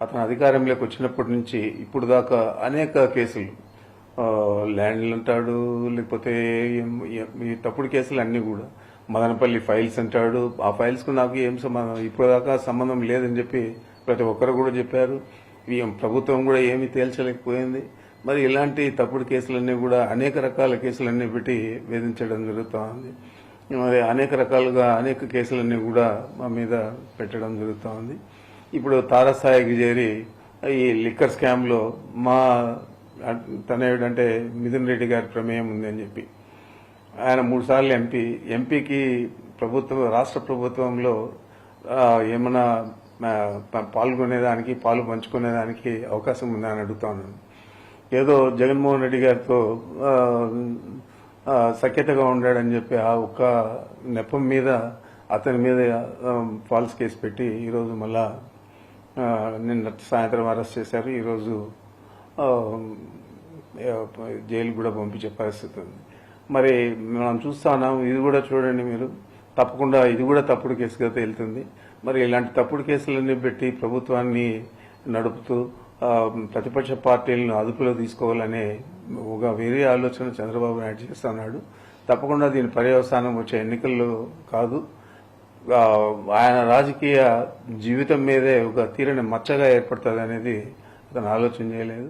అతను అధికారంలోకి వచ్చినప్పటి నుంచి ఇప్పుడు దాకా అనేక కేసులు ల్యాండ్లు అంటాడు లేకపోతే ఈ తప్పుడు కేసులు అన్నీ కూడా. మదనపల్లి ఫైల్స్ అంటాడు. ఆ ఫైల్స్కు నాకు ఏం సంబంధం ఇప్పుడు దాకా సంబంధం లేదని చెప్పి ప్రతి ఒక్కరు కూడా చెప్పారు. ప్రభుత్వం కూడా ఏమీ తేల్చలేకపోయింది. మరి ఇలాంటి తప్పుడు కేసులన్నీ కూడా అనేక రకాల కేసులన్నీ పెట్టి వేధించడం జరుగుతూ ఉంది. మరి అనేక రకాలుగా అనేక కేసులన్నీ కూడా మా మీద పెట్టడం జరుగుతూ ఉంది. ఇప్పుడు తారస్థాయికి చేరి ఈ లిక్కర్ స్కామ్లో మా తనయుడంటే మిథున్ రెడ్డి గారి ప్రమేయం ఉందని చెప్పి. ఆయన మూడు సార్లు ఎంపీ. ఎంపీకి ప్రభుత్వం రాష్ట్ర ప్రభుత్వంలో ఏమైనా పాల్గొనేదానికి పాలు పంచుకునేదానికి అవకాశం ఉందని అడుగుతా ఉన్నాను. ఏదో జగన్మోహన్ రెడ్డి గారితో సఖ్యతగా ఉండాడని చెప్పి ఆ ఒక్క నెపం మీద అతని మీద ఫాల్స్ కేసు పెట్టి ఈరోజు మళ్ళా నిన్న సాయంత్రం అరెస్ట్ చేశారు. ఈరోజు జైలు కూడా పంపించే పరిస్థితి ఉంది. మరి మనం చూస్తా ఉన్నాం ఇది కూడా చూడండి మీరు. తప్పకుండా ఇది కూడా తప్పుడు కేసుగా తేలుతుంది. మరి ఇలాంటి తప్పుడు కేసులన్నీ పెట్టి ప్రభుత్వాన్ని నడుపుతూ ప్రతిపక్ష పార్టీలను అదుపులో తీసుకోవాలనే ఒక వేరే ఆలోచన చంద్రబాబు నాయుడు చేస్తున్నాడు. తప్పకుండా దీని పర్యవసానం వచ్చే ఎన్నికల్లో కాదు. ఆయన రాజకీయ జీవితం మీదే ఒక తీరని మచ్చగా ఏర్పడుతుంది అనేది అతను ఆలోచన చేయలేదు.